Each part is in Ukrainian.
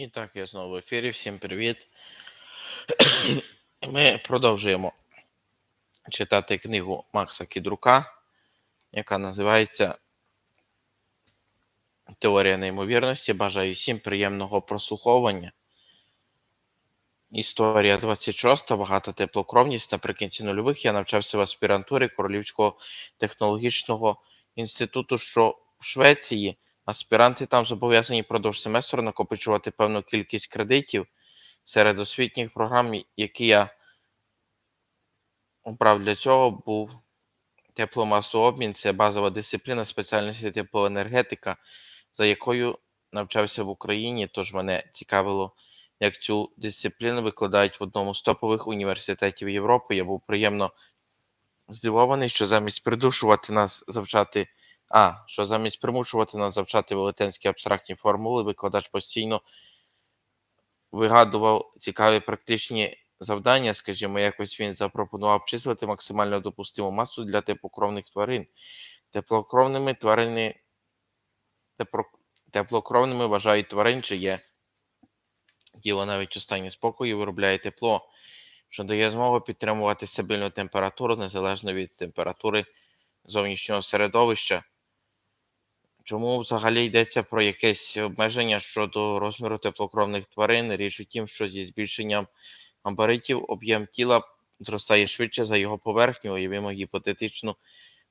І так, я знову в ефірі. Всім привіт. Ми продовжуємо читати книгу Макса Кідрука, яка називається Теорія неймовірності. Бажаю всім приємного прослуховування. Історія 26. Багата теплокровність. Наприкінці нульових я навчався в аспірантурі Королівського технологічного інституту, що в Швеції. Аспіранти там зобов'язані продовж семестру накопичувати певну кількість кредитів серед освітніх програм, які я обрав для цього, був тепломасообмін. Це базова дисципліна спеціальності теплоенергетика, за якою навчався в Україні. Тож мене цікавило, як цю дисципліну викладають в одному з топових університетів Європи. Я був приємно здивований, що замість придушувати нас завчати. А, що замість примушувати нас завчати велетенські абстрактні формули, викладач постійно вигадував цікаві практичні завдання. Скажімо, якось він запропонував обчислити максимально допустиму масу для теплокровних тварин. Теплокровними тварини тепло, теплокровними вважають тварин, чи є тіло навіть у стані спокою виробляє тепло, що дає змогу підтримувати стабільну температуру незалежно від температури зовнішнього середовища. Чому взагалі йдеться про якесь обмеження щодо розміру теплокровних тварин? Річ у тім, що зі збільшенням габаритів об'єм тіла зростає швидше за його поверхню. Уявимо гіпотетичну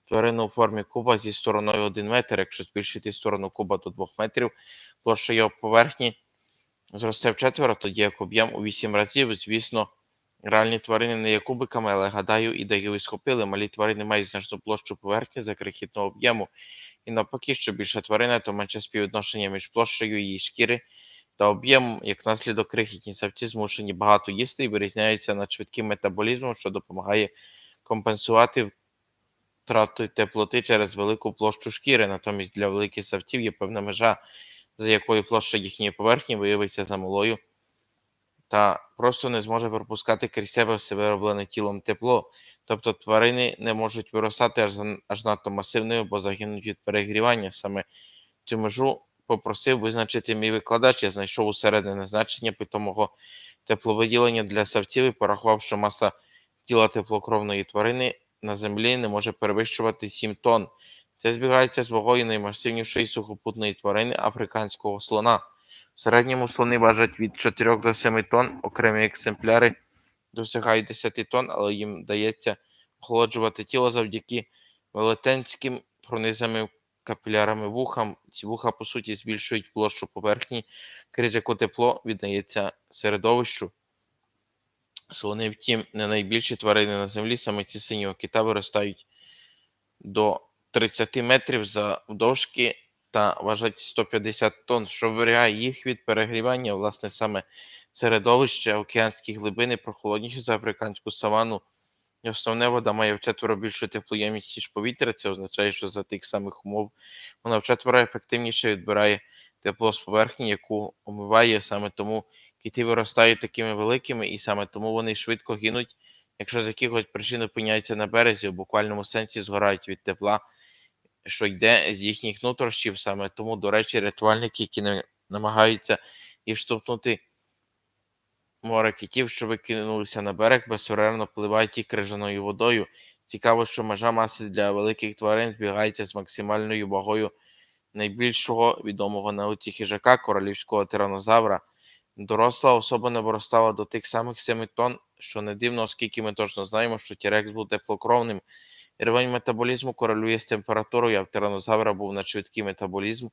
тварину у формі куба зі стороною 1 метр. Якщо збільшити сторону куба до 2 метрів, площа його поверхні зросте вчетверо, тоді як об'єм у 8 разів. Звісно, реальні тварини не є кубиками, але гадаю, і ідею і схопили. Малі тварини мають значну площу поверхні за крихітного об'єму. І навпаки, що більша тварина, то менше співвідношення між площею її шкіри та об'ємом, як наслідок крихітні савці змушені багато їсти і вирізняються над швидким метаболізмом, що допомагає компенсувати втрату теплоти через велику площу шкіри. Натомість для великих савців є певна межа, за якою площа їхньої поверхні виявиться замалою та просто не зможе пропускати крізь себе все вироблене тілом тепло. Тобто тварини не можуть виростати аж, аж надто масивними, бо загинуть від перегрівання. Саме цю межу попросив визначити мій викладач. Я знайшов усередине значення питомого тепловиділення для савців і порахував, що маса тіла теплокровної тварини на землі не може перевищувати 7 тонн. Це збігається з вагою наймасивнішої сухопутної тварини африканського слона. Середньому слони важать від 4 до 7 тонн, окремі екземпляри досягають 10 тонн, але їм вдається охолоджувати тіло завдяки велетенським пронизаним капілярами вухам. Ці вуха, по суті, збільшують площу поверхні, крізь яку тепло віддається середовищу. Слони, втім, не найбільші тварини на землі, саме ці синього кита виростають до 30 метрів завдовжки та важать 150 тонн, що вберігає їх від перегрівання, власне, саме середовище океанські глибини прохолодніші за африканську савану. І основне вода має вчетверо більшу теплоємність, ніж повітря. Це означає, що за тих самих умов вона вчетверо ефективніше відбирає тепло з поверхні, яку омиває. Саме тому кити виростають такими великими, і саме тому вони швидко гинуть, якщо з якихось причин опиняються на березі, в буквальному сенсі згорають від тепла, що йде з їхніх нутрощів. Саме тому, до речі, рятувальники, які не намагаються їх штовхнути море китів, що викинулися на берег, безперервно пливають їх крижаною водою. Цікаво, що межа маси для великих тварин збігається з максимальною вагою найбільшого відомого науці хижака королівського тиранозавра. Доросла особа не виростала до тих самих 7 тонн, що не дивно, оскільки ми точно знаємо, що тірекс був теплокровним. Рівень метаболізму корелює з температурою, а в тиранозавра був надшвидкий метаболізм,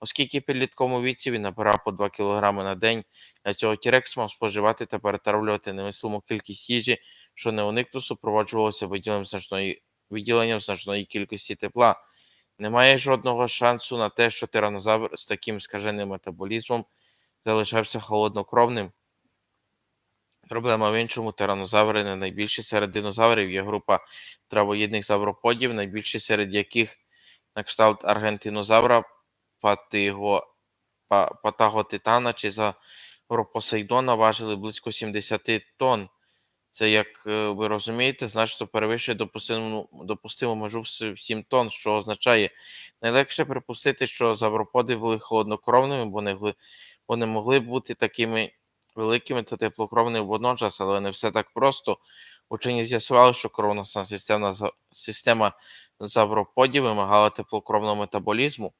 оскільки в підлітковому віці він набирав по 2 кг на день. Для цього тірекс мав споживати та перетравлювати немислиму кількість їжі, що не уникно супроводжувалося виділенням значної, виділенням значної кількості тепла. Немає жодного шансу на те, що тиранозавр з таким скаженим метаболізмом залишався холоднокровним. Проблема в іншому тиранозаври не найбільші серед динозаврів. Є група травоїдних завроподів, найбільші серед яких на кшталт аргентинозавра, патиго, па, патаготитана чи завропосейдона важили близько 70 тонн. Це, як е, ви розумієте, значно перевищує допустиму, допустиму межу в 7 тонн, що означає, найлегше припустити, що завроподи були холоднокровними, бо не, Вони могли бути такими великими та теплокровними водночас, але не все так просто. Учені з'ясували, що кровоносна система, система завроподів вимагала теплокровного метаболізму.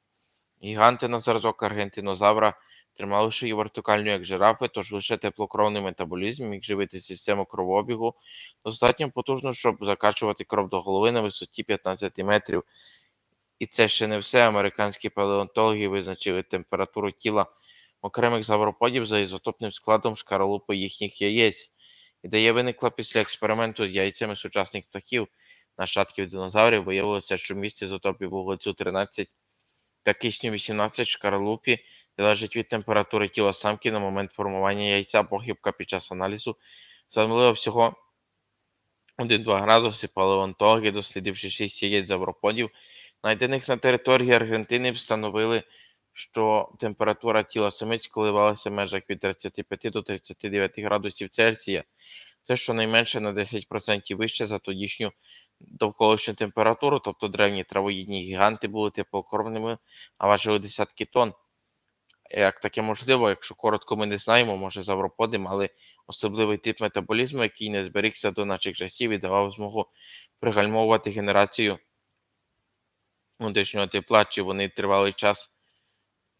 Гіганти на зразок аргентинозавра тримали шию вертикальну, як жирафи, тож лише теплокровний метаболізм міг живити систему кровообігу достатньо потужно, щоб закачувати кров до голови на висоті 15 метрів. І це ще не все. Американські палеонтологи визначили температуру тіла окремих завроподів за ізотопним складом шкаралупи їхніх яєць. Ідея виникла після експерименту з яйцями сучасних птахів. Нащадків динозаврів виявилося, що в місці ізотопів вуглецю 13 та кисню 18 шкаралупі залежить від температури тіла самки на момент формування яйця похибка під час аналізу становила всього 1-2 градуси. Палеонтологи, дослідивши 6 яєць завроподів, знайдених на території Аргентини, встановили, що температура тіла самиць коливалася в межах від 35 до 39 градусів Цельсія. Це щонайменше на 10% вище за тодішню довколишню температуру, тобто древні травоїдні гіганти були теплокровними, а важили десятки тонн. Як таке можливо, якщо коротко ми не знаємо, може завроподи мали особливий тип метаболізму, який не зберігся до наших часів і давав змогу пригальмовувати генерацію внутрішнього тепла, чи вони тривалий час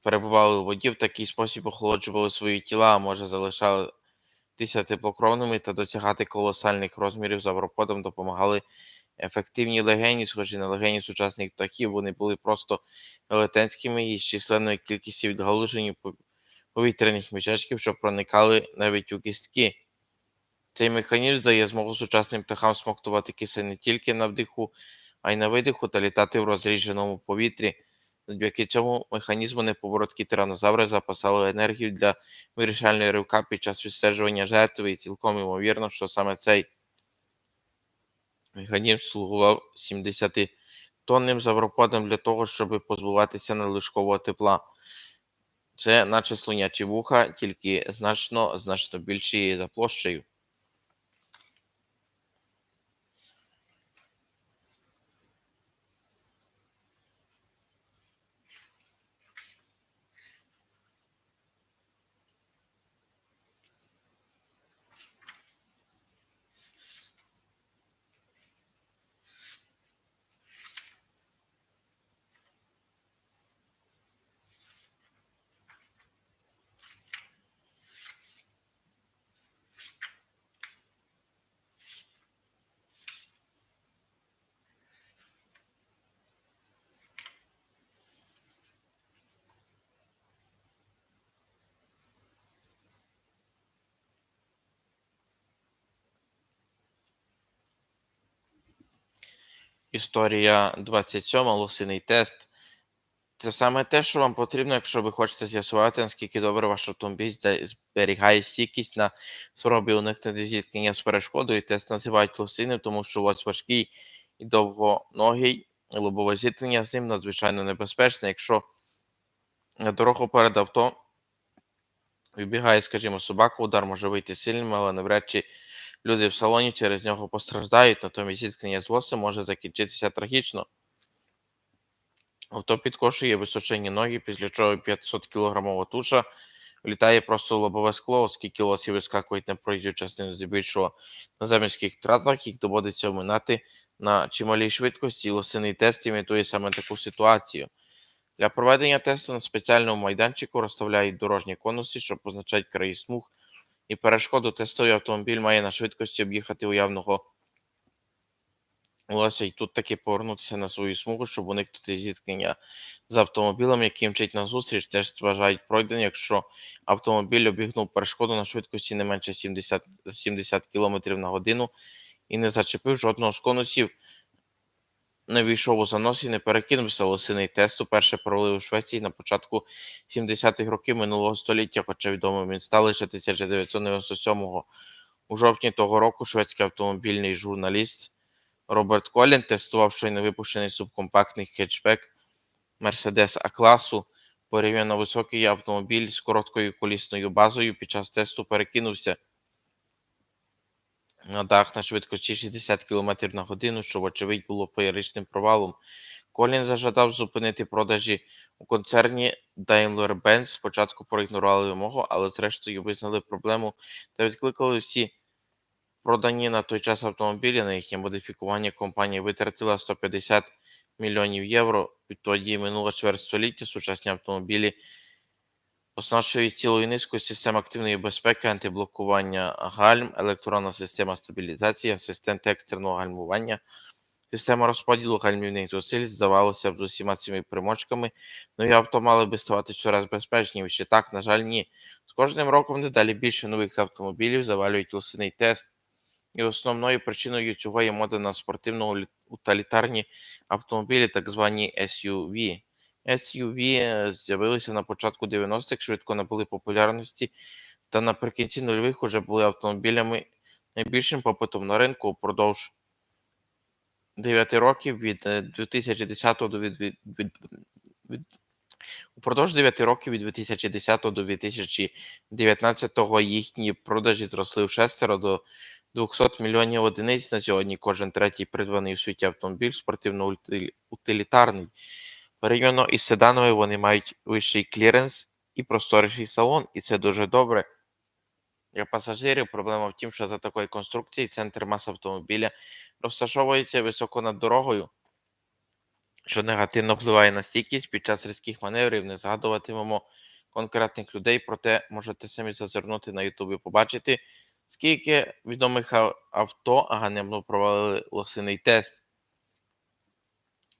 перебували у воді, в такий спосіб охолоджували свої тіла, а може залишалися теплокровними та досягати колосальних розмірів завроподам допомагали ефективні легені, схожі на легені сучасних птахів. Вони були просто велетенськими із численною кількістю відгалужень повітряних мішечків, що проникали навіть у кістки. Цей механізм дає змогу сучасним птахам смоктувати кисель не тільки на вдиху, а й на видиху та літати в розріженому повітрі. Завдяки цьому механізму неповороткі тиранозаври запасали енергію для вирішальної ривка під час відстежування жертви, і цілком ймовірно, що саме цей механізм слугував 70-тонним завроподам для того, щоб позбуватися надлишкового тепла. Це наче слонячі вуха, тільки значно, значно більші за площею. Історія 27, лосиний тест. Це саме те, що вам потрібно, якщо ви хочете з'ясувати, наскільки добре ваш автомобіль зберігає стійкість на спробі уникнути зіткнення з перешкодою. Тест називають лосиним, тому що у вас важкий і довгоногий лобове зіткнення з ним надзвичайно небезпечне. Якщо на дорогу перед авто вибігає, скажімо, собака, удар може вийти сильним, але навряд чи люди в салоні через нього постраждають, натомість зіткнення з лосем може закінчитися трагічно. Авто підкошує височені ноги, після чого 500 кілограмова туша влітає просто в лобове скло, оскільки лосі вискакують на проїжджу частину здебільшого на заміських тратах, їх доводиться оминати на чималій швидкості. Лосиний тест імітує саме таку ситуацію. Для проведення тесту на спеціальному майданчику розставляють дорожні конуси, що позначають краї смуг, і перешкоду тестовий автомобіль має на швидкості об'їхати уявного лося і тут таки повернутися на свою смугу, щоб уникнути зіткнення з автомобілем, який мчить назустріч, теж вважають пройдені, якщо автомобіль обігнув перешкоду на швидкості не менше 70, 70 км на годину і не зачепив жодного з конусів, не війшов у занос і не перекинувся лосиний тест. Уперше провели у Швеції на початку 70-х років минулого століття, хоча відомим він став лише 1997-го. У жовтні того року шведський автомобільний журналіст Роберт Колін тестував щойно випущений субкомпактний хетчбек Mercedes А-класу. Порівняно високий автомобіль з короткою колісною базою під час тесту перекинувся на дах на швидкості 60 км на годину, що, вочевидь, було феєричним провалом. Колін зажадав зупинити продажі у концерні Daimler-Benz. Спочатку проігнорували вимогу, але зрештою визнали проблему та відкликали всі продані на той час автомобілі. На їхнє модифікування компанія витратила 150 мільйонів євро. Відтоді минуло чверть століття. Сучасні автомобілі оснащують цілою низкою систем активної безпеки, антиблокування гальм, електронна система стабілізації, асистент екстреного гальмування. Система розподілу гальмівних зусиль здавалося б з усіма цими примочками, нові авто мали би ставати щораз безпечніші. Так, на жаль, ні. З кожним роком дедалі більше нових автомобілів завалюють лосиний тест. І основною причиною цього є мода на спортивно-утилітарні автомобілі, так звані SUV. SUV е, з'явилися на початку 90-х, швидко набули популярності, та наприкінці нульових уже були автомобілями найбільшим попитом на ринку упродовж 9 років від е, 2010 до від, від, від, від упродовж 9 років від 2010 до 2019 їхні продажі зросли в шестеро до 200 мільйонів одиниць на сьогодні. Кожен третій придбаний у світі автомобіль спортивно-утилітарний. Порівняно із седанами вони мають вищий кліренс і просторіший салон, і це дуже добре. Для пасажирів проблема в тім, що за такої конструкції центр мас автомобіля розташовується високо над дорогою, що негативно впливає на стійкість під час різких маневрів. Не згадуватимемо конкретних людей, проте можете самі зазирнути на Ютубі, побачити, скільки відомих авто ганебно провалили лосиний тест.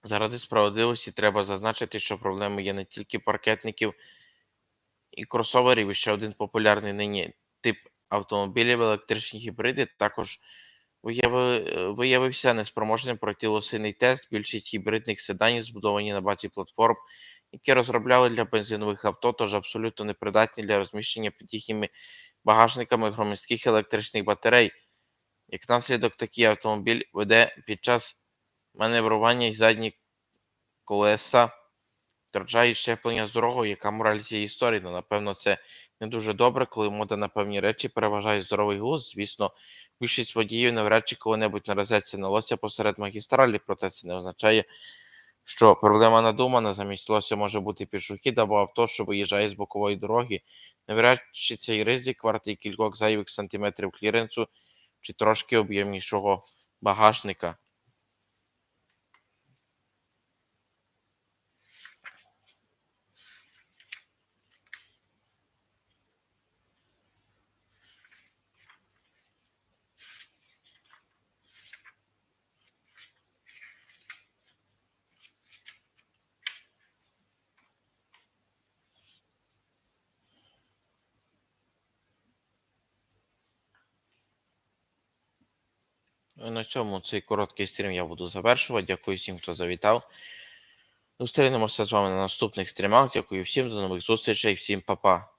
Заради справедливості треба зазначити, що проблеми є не тільки паркетників і кросоверів, і ще один популярний нині тип автомобілів електричні гібриди також е, виявився неспроможним пройти лосиний тест. Більшість гібридних седанів збудовані на базі платформ, які розробляли для бензинових авто, тож абсолютно непридатні для розміщення під їхніми багажниками громадських електричних батарей. Як наслідок, такий автомобіль веде під час маневрування й задні колеса втрачають щеплення з дорогою, яка мораль цієї історії. Ну, напевно, це не дуже добре, коли мода на певні речі переважає здоровий глузд. Звісно, більшість водіїв навряд чи коли-небудь наразяться на лося посеред магістралі, проте це не означає, що проблема надумана. Замість лося може бути пішохід або авто, що виїжджає з бокової дороги. Навряд чи цей ризик вартий кількох зайвих сантиметрів кліренсу чи трошки об'ємнішого багажника. На цьому цей короткий стрім я буду завершувати. Дякую всім, хто завітав. Зустрінемося з вами на наступних стрімах. Дякую всім, до нових зустрічей, всім па-па.